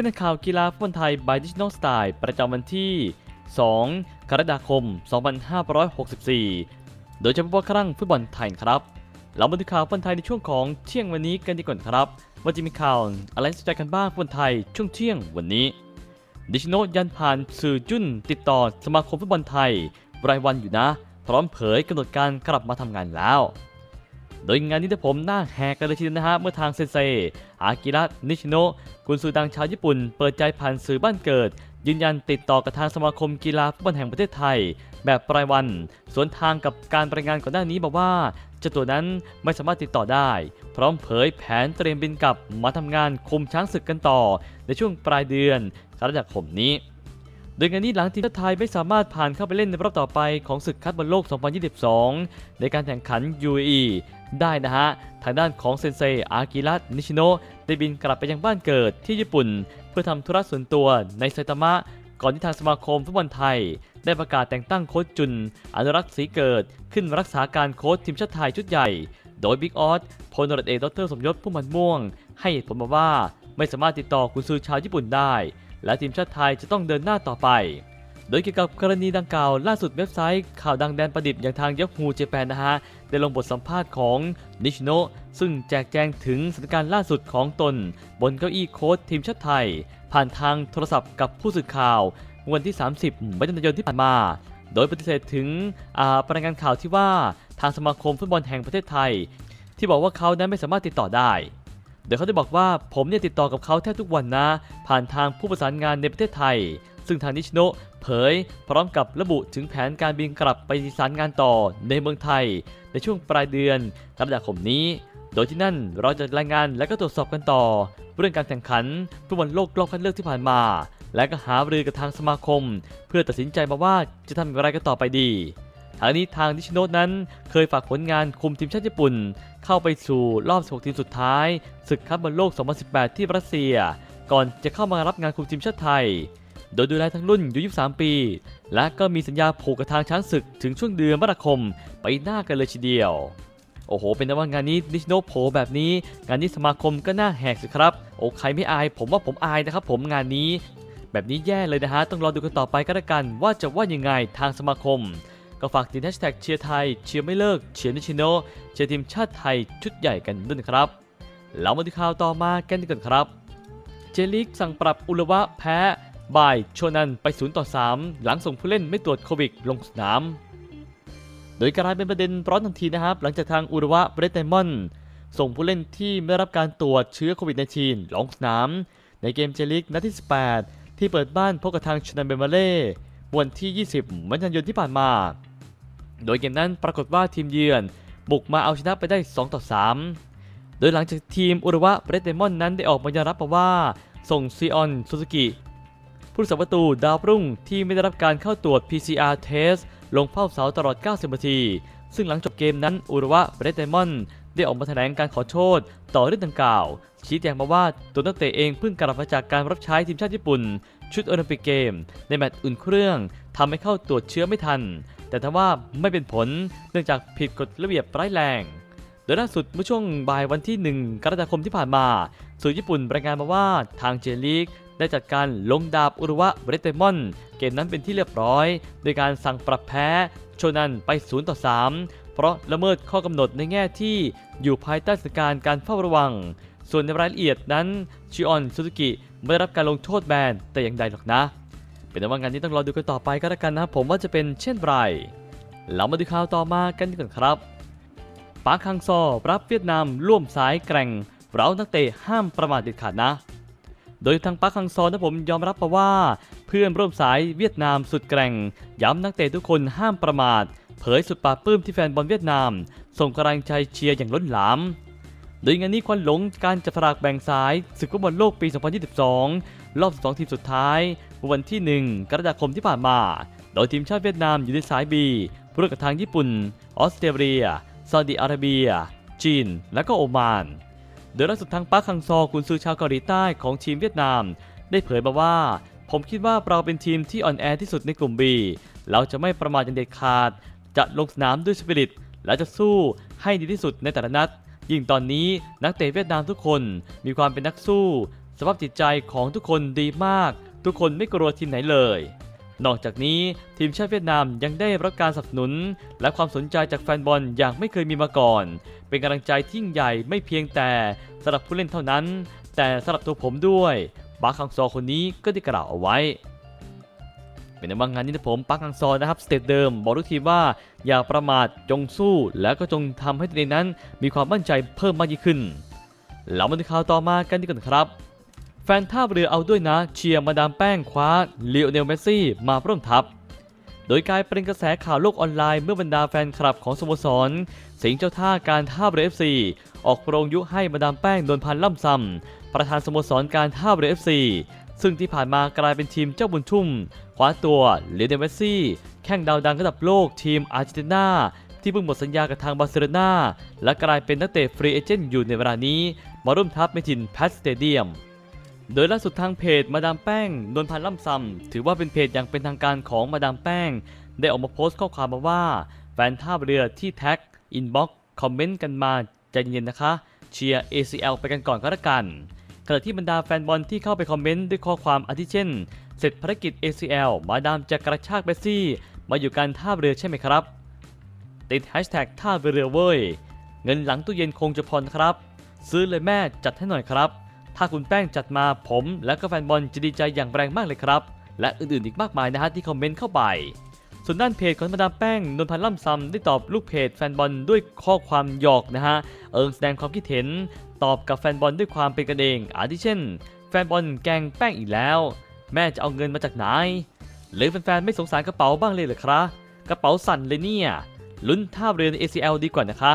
ที่นักข่าวกีฬาฟุตบอลไทย by Digital Style ประจำวันที่ 2 กรกฎาคม 2564 โดยเฉพาะครั้งฟุตบอลไทยครับ เรามาดูข่าวฟุตบอลไทยในช่วงของเที่ยงวันนี้กันดีกว่าครับ ว่าจะมีข่าวอะไรสนใจกันบ้างฟุตบอลไทยช่วงเที่ยงวันนี้ ดิชโนยันผ่านสื่อจุนติดต่อสมาคมฟุตบอลไทย รายวันอยู่นะ พร้อมเผยกำหนดการกลับมาทำงานแล้ว โดยงานนี้ได้ผมหน้าแหกกันเลยทีเดียวนะฮะเมื่อทางเซนเซ อากิระนิชิโนะกุนซือดังชาวญี่ปุ่น เปิดใจผ่านสื่อบ้านเกิด ยืนยันติดต่อกับทางสมาคมกีฬาฟุตบอลแห่งประเทศไทย แบบรายวัน สวนทางกับการรายงานก่อนหน้านี้บอกว่าเจ้าตัวนั้นไม่สามารถติดต่อได้ พร้อมเผยแผนเตรียมบินกลับมาทำงานคุมช้างศึกกันต่อ ในช่วงปลายเดือนกรกฎาคมนี้ โดยงานนี้หลังทีมชาติไทยไม่สามารถผ่านเข้าไปเล่นในรอบต่อไปของศึกคัดบอลโลก 2022 ในการแข่งขัน UAE ได้นะฮะ ทางด้านของเซนเซอากิระนิชิโนะได้บินกลับไปยังบ้านเกิดที่ญี่ปุ่น เพื่อทำธุระส่วนตัวในไซตามะ ก่อนที่ทางสมาคมฟุตบอลไทย ได้ประกาศแต่งตั้งโค้ชจุน อนุรักษ์ศรีเกิด ขึ้นรักษาการโค้ชทีมชาติไทยชุดใหญ่ โดยบิ๊กออสพลตรวจเอกดรสมยศพุ่มพันม่วง ให้ผลมาว่าไม่สามารถติดต่อกุนซือชาวญี่ปุ่นได้ และทีมชาติไทยจะต้องเดินหน้าต่อไป โดยเกี่ยวกับกรณีดังกล่าวล่าสุดเว็บไซต์ข่าวดังแดนประดิษฐ์อย่างทางยั h ฮูเจแปนนะฮะ ได้ลงบทสัมภาษณ์ของนิชโนซึ่งแจกแจงถึงสถานการณ์ล่าสุดของตน บนเก้าอี้โค้ชทีมชาติไทย ผ่านทางโทรศัพท์กับผู้สื่อข่าววันที่ 30มิถุนายนที่ผ่านมา โดยปฏิเสธถึงอ่ารายงานข่าวที่ว่าทางสมาคมฟุตบอลแห่งประเทศไทย ที่บอกว่าเขานั้นไม่สามารถติดต่อได้ โดยเขาได้บอกว่าผมเนี่ยติดต่อกับเขาแทบทุกวันนะ ผ่านทางผู้ประสานงานในประเทศไทย ซึ่งทางนิชโนเผย พร้อมกับระบุถึงแผนการบินกลับไปสานงานต่อในเมืองไทย ในช่วงปลายเดือนกรกฎาคมนี้ โดยที่นั่นเราจะรายงานและก็ตรวจสอบกันต่อ เรื่องการแข่งขันฟุตบอลโลกรอบคัดเลือกที่ผ่านมา และก็หารือกับทางสมาคม เพื่อตัดสินใจมาว่าจะทำอย่างไรกันต่อไปดี ทางนี้ทางนิชโนะนั้นเคยฝากผลงานคุมทีมชาติญี่ปุ่น เข้าไปสู่รอบ 16 ทีมสุดท้ายศึกคัพบอลโลก 2018 ที่รัสเซีย ก่อนจะเข้ามารับงานคุมทีมชาติไทย โดยดูแลทั้งรุ่นอยู่ 23 ปี และก็มีสัญญาผูกกับทางช้างศึกถึงช่วงเดือนมกราคมไปหน้ากันเลยทีเดียว โอ้โห เป็นนะว่างานนี้นิชโนโผล่แบบนี้ งานนี้สมาคมก็น่าแหกสิครับ โอ้ใครไม่อาย ผมว่าผมอายนะครับ ผมงานนี้ แบบนี้แย่เลยนะฮะต้องรอดูกันต่อไปก็แล้วกัน ว่าจะว่ายังไงทางสมาคม ก็ฝากติดแฮชแท็กเชียร์ไทย เชียร์ไม่เลิก เชียร์นิชิโน เชียร์ทีมชาติไทยชุดใหญ่กันด้วยนะครับ แล้วมาดูข่าวต่อมากันดีกว่าครับ เจลิกสั่งปรับอุลวะแพ้บายโชนันไป0ต่อ3หลังส่งผู้เล่นไม่ตรวจโควิดลงสนาม โดยกลายเป็นประเด็นร้อนทันทีนะครับ หลังจากทางอุลวะเบรตไดมอนส่งผู้เล่นที่ไม่รับการตรวจเชื้อโควิด -19 ลงสนาม ในเกมเจลิกนัดที่ 18 ที่เปิดบ้านพบกับทางชนันเบมาเล่วันที่ 20กันายนที่ผ่านมา โดยเกมนั้นปรากฏว่าทีมเยือนบุกมาเอาชนะไปได้ 2 ต่อ 3 โดยหลังจากทีมอุรุวะเบรดเดมอนนั้นได้ออกมายอมรับมาว่า ส่งซีออนซูซูกิผู้รักษาประตูดาวรุ่งที่ไม่ได้รับการเข้าตรวจ PCR test ลงเฝ้าเสาตลอด 90 นาที ซึ่งหลังจบเกมนั้นอุรุวะเบรดเดมอนได้ออกมาแถลงการขอโทษต่อเรื่องดังกล่าว ชี้แจงมาว่าตัวนักเตะเองเพิ่งกลับมาจากการรับใช้ทีมชาติญี่ปุ่น ชุดโอลิมปิกเกม ในแมตช์อุ่นเครื่องทำให้เข้าตรวจเชื้อไม่ทัน แต่ทว่าไม่เป็นผลเนื่องจากผิดกฎระเบียบร้ายแรง โดยล่าสุดเมื่อช่วงบ่ายวันที่ 1 กรกฎาคมที่ผ่านมาสื่อญี่ปุ่นรายงานมาว่าทางเจลีกได้จัดการลงดาบอุรุวะเบรเตมอน เกมนั้นเป็นที่เรียบร้อย โดยการสั่งปรับแพ้โชนันไป0ต่อ3เพราะละเมิดข้อกำหนดในแง่ที่อยู่ภายใต้สถานการณ์การเฝ้าระวัง ส่วนในรายละเอียดนั้นชิออนซูซูกิไม่ได้รับการลงโทษแบนแต่อย่างใดหรอกนะ เป็นว่างานนี้ต้องรอดูกันต่อไปก็แล้วกันนะครับผมว่าจะเป็นเช่นไร เรามาดูข่าวต่อมากันกว่าครับปาร์คฮังซอรับเวียดนามร่วมสายแกร่งเรานักเตะห้ามประมาทเด็ดขาดนะ โดยทางปาร์คฮังซอนะผมยอมรับมาว่า เพื่อนร่วมสายเวียดนามสุดแกร่ง ย้ำนักเตะทุกคนห้ามประมาท เผยสุดปาปลื้มที่แฟนบอลเวียดนาม ส่งกำลังใจเชียร์อย่างล้นหลามโดยงานนี้ควันหลงการจับสลากแบ่งสายศึกฟุตบอลโลกปี 2022 รอบ 12 ทีมสุดท้าย วันที่ 1 กรกฎาคมที่ผ่านมา โดยทีมชาติเวียดนามอยู่ในสาย B ร่วมกับทางญี่ปุ่น ออสเตรเลียซาอุดิอาระเบีย จีน และก็โอมาน โดยล่าสุดทางปาร์คคังซอกุนซือชาวเกาหลีใต้ของทีมเวียดนาม ได้เผยมาว่า ผมคิดว่าเราเป็นทีมที่อ่อนแอที่สุดในกลุ่ม B เราจะไม่ประมาทอย่างเด็ดขาด จะลงสนามด้วยสปิริต และจะสู้ให้ดีที่สุดในแต่ละนัดยิ่งตอนนี้นักเตะเวียดนามทุกคนมีความเป็นนักสู้ สภาพจิตใจของทุกคนดีมาก ทุกคนไม่กลัวทีมไหนเลย นอกจากนี้ทีมชาติเวียดนามยังได้รับการสนับสนุน และความสนใจจากแฟนบอลอย่างไม่เคยมีมาก่อน เป็นกำลังใจที่ยิ่งใหญ่ไม่เพียงแต่สำหรับผู้เล่นเท่านั้น แต่สำหรับตัวผมด้วยปาคังซอคนนี้ก็ได้กล่าวเอาไว้ เป็นในบางงานนี้นะผมปาร์คฮังซอนะครับสเตตเดิม บอกทุกทีว่าอย่าประมาทจงสู้ แล้วก็จงทำให้ตัวเองนั้น มีความมั่นใจเพิ่มมากยิ่งขึ้น เรามาดูข่าวต่อมากันดีกว่าครับ แฟนท่าเรือเอาด้วยนะเชียร์มาดามแป้งคว้าลีโอเนลเมสซี่มาร่วมทัพ โดยกลายเป็นกระแสข่าวโลกออนไลน์เมื่อบรรดาแฟนคลับของสโมสร สิงห์เจ้าท่าการท่าเรือ FC ออกโปรงยุให้มาดามแป้งโดนพันล่ำซำประธานสโมสรการท่าเรือ FC ซึ่งที่ผ่านมากลายเป็นทีมเจ้าบุญทุ่มคว้าตัวลีโอเนลเมสซี่ แข่งดาวดังระดับโลกทีมอาร์เจนตินาที่เพิ่งหมดสัญญากับทางบาร์เซโลนาและกลายเป็นนักเตะฟรีเอเจนต์อยู่ในเวลานี้ มาร่วมทัพในถิ่นแพทสเตเดียม โดยล่าสุดทางเพจมาดามแป้งนนพันธ์ล่ำซำถือว่าเป็นเพจอย่างเป็นทางการของมาดามแป้ง ได้ออกมาโพสต์ข้อความมาว่า แฟนท่าเรือที่แท็กอินบ็อกคอมเมนต์กันมาใจเย็นนะคะ เชียร์ ACL ไปกันก่อนก็แล้วกันขณะที่บรรดาแฟนบอลที่เข้าไปคอมเมนต์ด้วยข้อความอาทิเช่น เสร็จภารกิจ ACL มาดามจะกระชากเบสซี่ มาอยู่การท่าเรือใช่ไหมครับ ติดแฮชแท็กท่าเรือเว้ย เงินหลังตู้เย็นคงจะพรครับ ซื้อเลยแม่จัดให้หน่อยครับ ถ้าคุณแป้งจัดมาผมและก็แฟนบอลจะดีใจอย่างแรงมากเลยครับ และอื่นๆอีกมากมายนะฮะที่คอมเมนต์เข้าไป ส่วนด้านเพจของมาดามแป้งนนพันธ์ล่ำซำได้ตอบลูกเพจแฟนบอลด้วยข้อความหยอกนะฮะเอิงแสดงความคิดเห็น ตอบกับแฟนบอลด้วยความเป็นกันเองอาทิเช่น แฟนบอลแกงแป้งอีกแล้ว แม่จะเอาเงินมาจากไหนหรือแฟนๆไม่สงสารกระเป๋าบ้างเลยเหรอครับกระเป๋าสั่นเลยเนี่ยลุ้นท่าเรือใน ACL ดีกว่านะคะ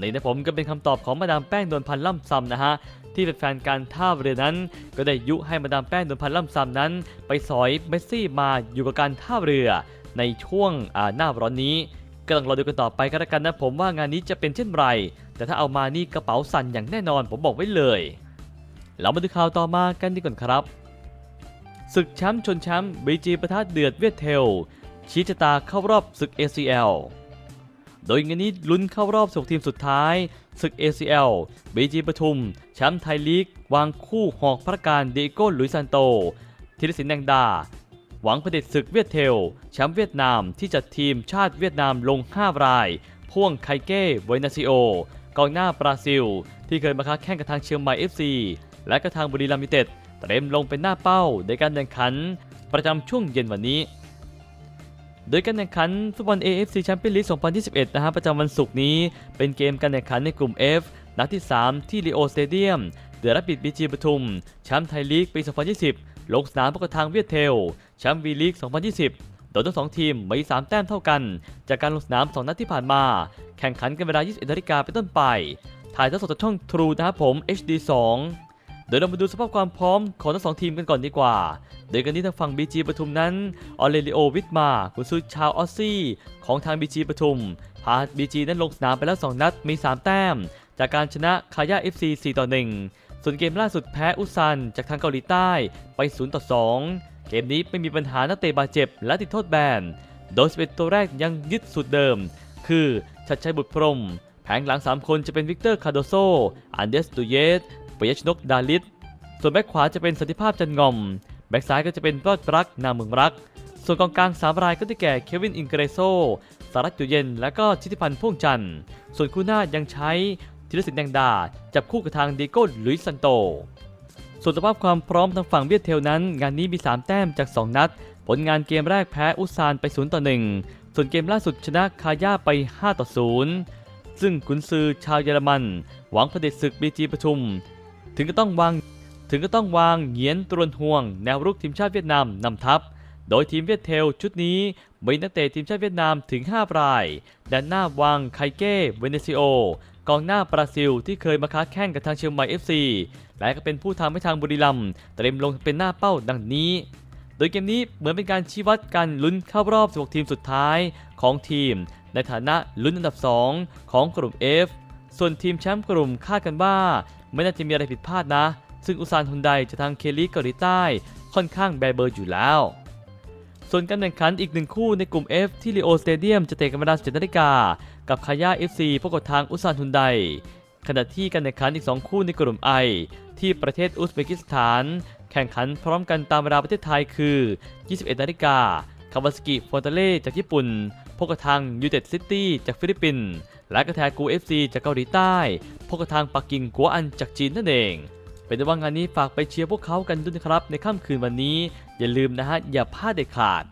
นี่นะผมก็เป็นคำตอบของมาดามแป้งโดนพันล่ำซำนะฮะ ที่เป็นแฟนการท่าเรือนั้น ก็ได้ยุให้มาดามแป้งโดนพันล่ำซำนั้น ไปสอยเมสซี่มาอยู่กับการท่าเรือในช่วงหน้าร้อนนี้ก็ต้องรอดูกันต่อไปกันแล้วกันนะผมว่างานนี้จะเป็นเช่นไร แต่ถ้าเอามานี่กระเป๋าสั่นอย่างแน่นอนผมบอกไว้เลย เรามาดูข่าวต่อมากันดีก่อนครับศึกแชมป์ชนแชมป์บีจีประทะเดือดเวียดเทลชี้ชะตาเข้ารอบศึก ACL โดยงานนี้ลุ้นเข้ารอบ16ทีมสุดท้ายศึก ACL บีจีปทุม แชมป์ไทยลีก วางคู่หอกพระการเดโก้ลุยซันโต ธีรศิลป์แดงดา หวังเด็จศึกเวียดเทล แชมป์เวียดนามที่จัดทีมชาติเวียดนามลง 5 ราย พ่วงไคเก้เวนาซิโอกองหน้าบราซิล ที่เคยมาค้าแข่งกับทางเชียงใหม่ FC และก็ทางบุรีรัมย์ยูเต็ดเตรียมลงเป็นหน้าเป้าในการแข่งขัน ประจำช่วงเย็นวันนี้ โดยการแข่งขันฟุตบอล AFC Champions League 2021 นะฮะประจำวันศุกร์นี้ เป็นเกมการแข่งขันในกลุ่ม F นัดที่ 3 ที่ลีโอสเตเดียม เดือรับบิดบีจีปทุม แชมป์ไทยลีกปี 2020 ลงสนามพบกับทางเวียดเทล แชมป์วีลีก 2020 โดยทั้งสองทีมมี3แต้มเท่ากัน จากการลงสนาม 2 นัดที่ผ่านมา แข่งขันกันเวลา 21นาฬิกาเป็นต้นไป ถ่ายทอดสดจากช่อง True นะครับผม HD 2 โดยเรามาดูสภาพความพร้อมของทั้งสองทีมกันก่อนดีกว่า โดยกันที่ทางฝั่ง BG ปทุมนั้นออเลริโอวิทมากุนซือชาวออสซี่ ของทาง BG ปทุม พา BG นั้นลงสนามไปแล้ว 2 นัดมี 3 แต้ม จากการชนะคายา FC 4 ต่อ 1 ส่วนเกมล่าสุดแพ้อุซัน จากทางเกาหลีใต้ไป 0 ต่อ 2 เกมนี้ไม่มีปัญหานักเตะบาดเจ็บและติดโทษแบน โดย11ตัวแรกยังยึดสูตรเดิม คือชัดชัยบุตรพรมแผงหลัง 3 คนจะเป็นวิกเตอร์คาโดโซ อันเดสตูเยส ปยชนกดาลิต ส่วนแบ็คขวาจะเป็นสันติภาพจันงอม แบ็คซ้ายก็จะเป็นรอดรักนาเมืองรัก ส่วนกองกลางสามรายก็ได้แก่เควินอิงเกรโซ สารัตอยู่เย็น และก็ชิติพันธ์พ่วงจันทร์ ส่วนคู่หน้ายังใช้ธีรศิลป์แดงดา จับคู่กับทางดิโก้ลุยส์ซันโต ส่วนสภาพความพร้อมทางฝั่งเวียดเทลนั้น งานนี้มี 3 แต้มจาก 2 นัด ผลงานเกมแรกแพ้อุซานไป0ต่อ1ส่วนเกมล่าสุดชนะคาย่าไป5ต่อ0ซึ่งขุนซือชาวเยอรมัน หวังเผด็จศึกบีจีปทุม ถึงก็ต้องวางถึงก็ต้องวางเหงียนตรวนห่วง แนวรุกทีมชาติเวียดนามนำทัพ โดยทีมเวียดเทลชุดนี้มีนักเตะทีมชาติเวียดนามถึง 5 รายด้านหน้าวางไคเก้เวเนซิโอกองหน้าบราซิลที่เคยมาค้าแข่งกับทางเชียงใหม่ FC และก็เป็นผู้ทำให้ทางบุรีรัมย์เตรียมลงเป็นหน้าเป้าดังนี้ โดยเกมนี้เหมือนเป็นการชี้วัดการลุ้นเข้ารอบ 16 ทีมสุดท้ายของทีม ในฐานะลุ้นอันดับ 2 ของกลุ่ม F ส่วนทีมแชมป์กลุ่มคาดกันว่า ไม่น่าจะมีอะไรผิดพลาดนะ ซึ่งอุซานฮุนไดจะทางเคลีเกาหลีใต้ค่อนข้างแบเบอร์อยู่แล้ว ส่วนการแข่งขันอีกหนึ่งคู่ในกลุ่ม F ที่ลีโอสเตเดียมจะเตะกันเวลา17นาฬิกากับคาย่า FC พบกับทางอุซานฮุนไดขณะที่การแข่งขันอีก 2 คู่ในกลุ่มไอที่ประเทศอุซเบกิสถาน แข่งขันพร้อมกันตามเวลาประเทศไทยคือ 21 นาฬิกาคาวาสกิฟอนเตเล่จากญี่ปุ่นพบกับทางยูเต็ดซิตี้จากฟิลิปปินส์ และกระแทกูเอฟซีจากเกาหลีใต้พบกับทางปักกิ่งกัวอันจากจีนนั่นเอง เป็นว่างานนี้ฝากไปเชียร์พวกเขากันด้วยนะครับ ในค่ำคืนวันนี้ อย่าลืมนะฮะ อย่าพลาดเด็ดขาด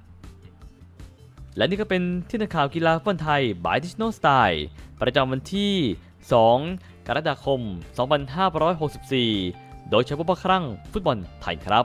และนี่ก็เป็นที่นักข่าวกีฬาฟุตบอลไทย by Digital Style ประจำวันที่ 2 กรกฎาคม 2564 โดยเฉพาะครั้งฟุตบอลไทยครับ